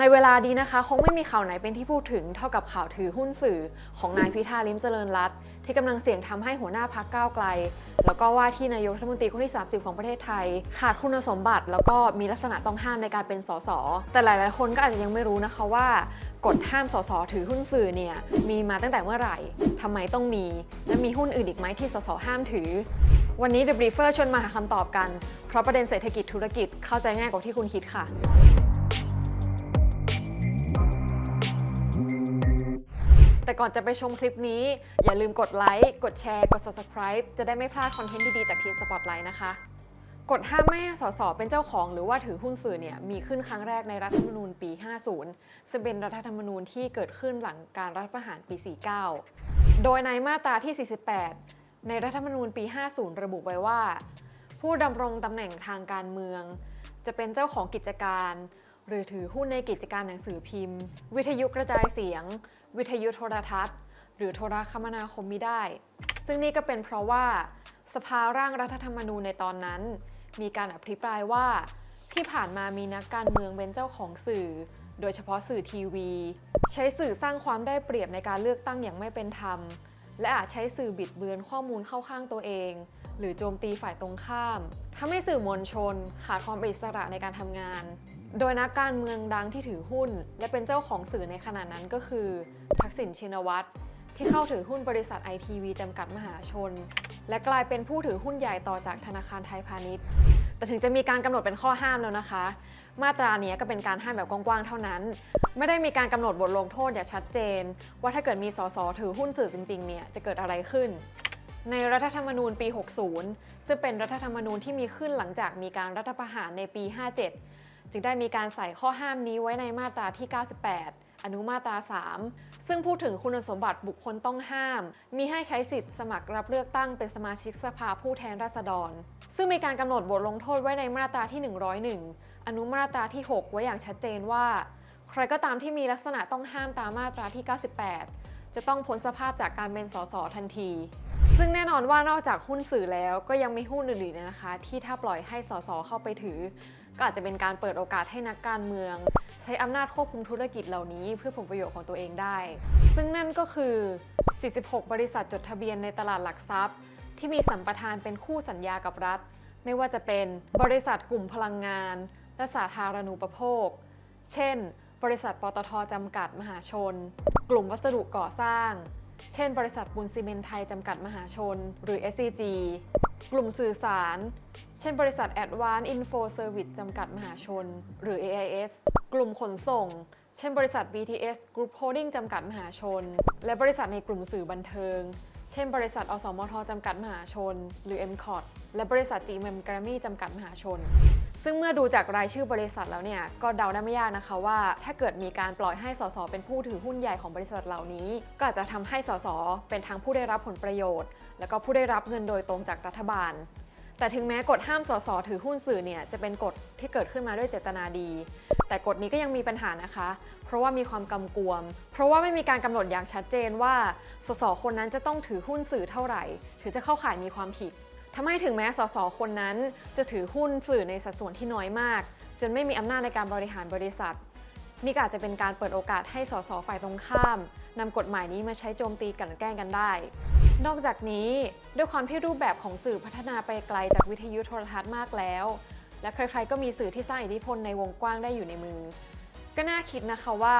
ในเวลานี้นะคะ คงไม่มีข่าวไหนเป็นที่พูดถึงเท่ากับข่าวถือหุ้นสื่อของนายพิธาลิมเจริญรัตน์ที่กำลังเสี่ยงทำให้หัวหน้าพักก้าวไกล แล้วก็ว่าที่นายกรัฐมนตรีคนที่ 30 ของประเทศไทย ขาดคุณสมบัติ แล้วก็มีลักษณะต้องห้ามในการเป็นสสแต่หลาย ๆ คนก็อาจจะยังไม่รู้นะคะว่ากฎห้ามสสถือหุ้นสื่อเนี่ยมีมาตั้งแต่เมื่อไหร่ทำไมต้องมี และมีหุ้นอื่นอีกไหมที่สสห้ามถือ วันนี้ The Briefer ชวนมาหาคำตอบกัน เพราะประเด็นเศรษฐกิจธุรกิจเข้าใจง่ายกว่าที่คุณคิดค่ะ แต่ก่อนจะไปชมคลิปนี้ อย่าลืมกดไลค์ กดแชร์ กด subscribe จะได้ไม่พลาดคอนเทนต์ดี ๆ จากทีสปอตไลท์นะคะกฎห้ามไม่ให้สสเป็นเจ้าของหรือว่าถือหุ้นสื่อเนี่ยมีขึ้นครั้งแรกในรัฐธรรมนูญปี 50 ซึ่งเป็นรัฐธรรมนูญที่เกิดขึ้นหลังการรัฐประหารปี 49 โดยในมาตราที่ 48 ในรัฐธรรมนูญปี 50 ระบุไว้ว่า ผู้ดำรงตำแหน่งทางการเมือง จะเป็นเจ้าของกิจการ หรือถือหุ้นในกิจการหนังสือพิมพ์ วิทยุกระจายเสียง วิทยุโทรทัศน์ หรือโทรคมนาคมมิได้ ซึ่งนี่ก็เป็นเพราะว่า สภาร่างรัฐธรรมนูญในตอนนั้น มีการอภิปรายว่า ที่ผ่านมามีนักการเมืองเป็นเจ้าของสื่อ โดยเฉพาะสื่อทีวี ใช้สื่อสร้างความได้เปรียบในการเลือกตั้งอย่างไม่เป็นธรรม และอาจใช้สื่อบิดเบือนข้อมูลเข้าข้างตัวเองหรือโจมตีฝ่ายตรงข้ามทำให้สื่อมวลชน ขาดความเป็นอิสระในการทำงาน โดยนักการเมืองดังที่ถือหุ้น และเป็นเจ้าของสื่อในขณะนั้นก็คือ ทักษิณชินวัตรที่เข้าถือหุ้นบริษัทไอทีวีจำกัดมหาชน และกลายเป็นผู้ถือหุ้นใหญ่ต่อจากธนาคารไทยพาณิชย์ แต่ถึงจะมีการกำหนดเป็นข้อห้ามแล้วนะคะ มาตราเนี้ยก็เป็นการห้ามแบบกว้างๆเท่านั้น ไม่ได้มีการกำหนดบทลงโทษอย่างชัดเจน ว่าถ้าเกิดมีสสถือหุ้นสื่อจริงๆเนี่ยจะเกิดอะไรขึ้นในรัฐธรรมนูญปี 60 ซึ่งเป็นรัฐธรรมนูญที่มีขึ้นหลังจากมีการรัฐประหารในปี 57 จึงได้มีการใส่ข้อห้ามนี้ไว้ในมาตราที่ 98 อนุมาตรา 3 ซึ่งพูดถึงคุณสมบัติบุคคลต้องห้าม มีให้ใช้สิทธิ์สมัครรับเลือกตั้งเป็นสมาชิกสภาผู้แทนราษฎร ซึ่งมีการกำหนดบทลงโทษไว้ในมาตราที่ 101 อนุมาตราที่ 6 ไว้อย่างชัดเจนว่า ใครก็ตามที่มีลักษณะต้องห้ามตามมาตราที่ 98 จะต้องพ้นสภาพจากการเป็นสสทันที ซึ่งแน่นอนว่านอกจากหุ้นสื่อแล้วก็ยังมีหุ้นอื่นๆนะคะ ที่ถ้าปล่อยให้สสเข้าไปถือ ก็อาจจะเป็นการเปิดโอกาสให้นักการเมือง ใช้อำนาจควบคุมธุรกิจเหล่านี้ เพื่อผลประโยชน์ของตัวเองได้ ซึ่งนั่นก็คือ 46 บริษัทจดทะเบียนในตลาดหลักทรัพย์ ที่มีสัมปทานเป็นคู่สัญญากับรัฐ ไม่ว่าจะเป็นบริษัทกลุ่มพลังงาน และสาธารณูปโภค เช่น บริษัทปตทจำกัดมหาชน กลุ่มวัสดุก่อสร้าง เช่น บริษัทปูนซีเมนไทยจำกัดมหาชน หรือ SCG กลุ่มสื่อสาร เช่น บริษัท Advanced Info Service จำกัดมหาชน หรือ AIS กลุ่มขนส่ง เช่น บริษัท BTS Group Holding จำกัดมหาชน และบริษัทในกลุ่มสื่อบันเทิง เช่น บริษัท อสมทจำกัดมหาชน หรือ m c o t และบริษัท GMM Grammy จำกัดมหาชน ซึ่งเมื่อดูจากรายชื่อบริษัทแล้วเนี่ยก็เดาได้ไม่ยากนะคะว่า ถ้าเกิดมีการปล่อยให้สสเป็นผู้ถือหุ้นใหญ่ของบริษัทเหล่านี้ ก็อาจจะทำให้สสเป็นทั้งผู้ได้รับผลประโยชน์ แล้วก็ผู้ได้รับเงินโดยตรงจากรัฐบาล แต่ถึงแม้กฎห้ามสสถือหุ้นสื่อเนี่ยจะเป็นกฎที่เกิดขึ้นมาด้วยเจตนาดี แต่กฎนี้ก็ยังมีปัญหานะคะ เพราะว่ามีความกำกวม เพราะว่าไม่มีการกำหนดอย่างชัดเจนว่าสสคนนั้นจะต้องถือหุ้นสื่อเท่าไหร่ถึงจะเข้าข่ายมีความผิด ทำให้ถึงแม้สสคนนั้นจะถือหุ้นสื่อในสัดส่วนที่น้อยมาก จนไม่มีอำนาจในการบริหารบริษัท นี่อาจจะเป็นการเปิดโอกาสให้สสฝ่ายตรงข้ามนำกฎหมายนี้มาใช้โจมตีกลันแกล้งกันได้ นอกจากนี้ด้วยความที่รูปแบบของสื่อพัฒนาไปไกลจากวิทยุโทรทัศน์มากแล้ว และใครๆก็มีสื่อที่สร้างอิทธิพลในวงกว้างได้อยู่ในมือ ก็น่าคิดนะคะว่า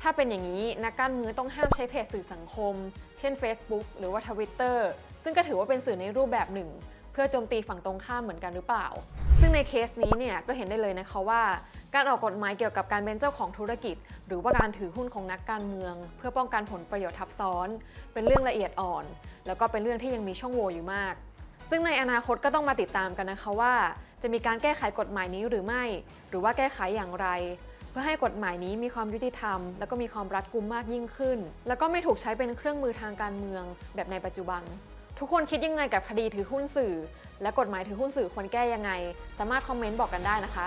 ถ้าเป็นอย่างนี้นักการเมืองต้องห้ามใช้เพจสื่อสังคม เช่น Facebook หรือว่า Twitter ซึ่งก็ถือว่าเป็นสื่อในรูปแบบหนึ่ง เพื่อโจมตีฝั่งตรงข้ามเหมือนกันหรือเปล่า ซึ่งในเคสนี้เนี่ยก็เห็นได้เลยนะคะว่า การออกกฎหมายเกี่ยวกับการเป็นเจ้าของธุรกิจ หรือว่าการถือหุ้นของนักการเมือง เพื่อป้องกันผลประโยชน์ทับซ้อน เป็นเรื่องละเอียดอ่อน แล้วก็เป็นเรื่องที่ยังมีช่องโหว่อยู่มาก ซึ่งในอนาคตก็ต้องมาติดตามกันนะคะว่า จะมีการแก้ไขกฎหมายนี้หรือไม่ หรือว่าแก้ไขอย่างไรเพื่อให้กฎหมายนี้มีความยุติธรรม แล้วก็มีความรัดกุมมากยิ่งขึ้น แล้วก็ไม่ถูกใช้เป็นเครื่องมือทางการเมืองแบบในปัจจุบัน ทุกคนคิดยังไงกับคดีถือหุ้นสื่อ และกฎหมายถือหุ้นสื่อควรแก้ยังไง สามารถคอมเมนต์บอกกันได้นะคะ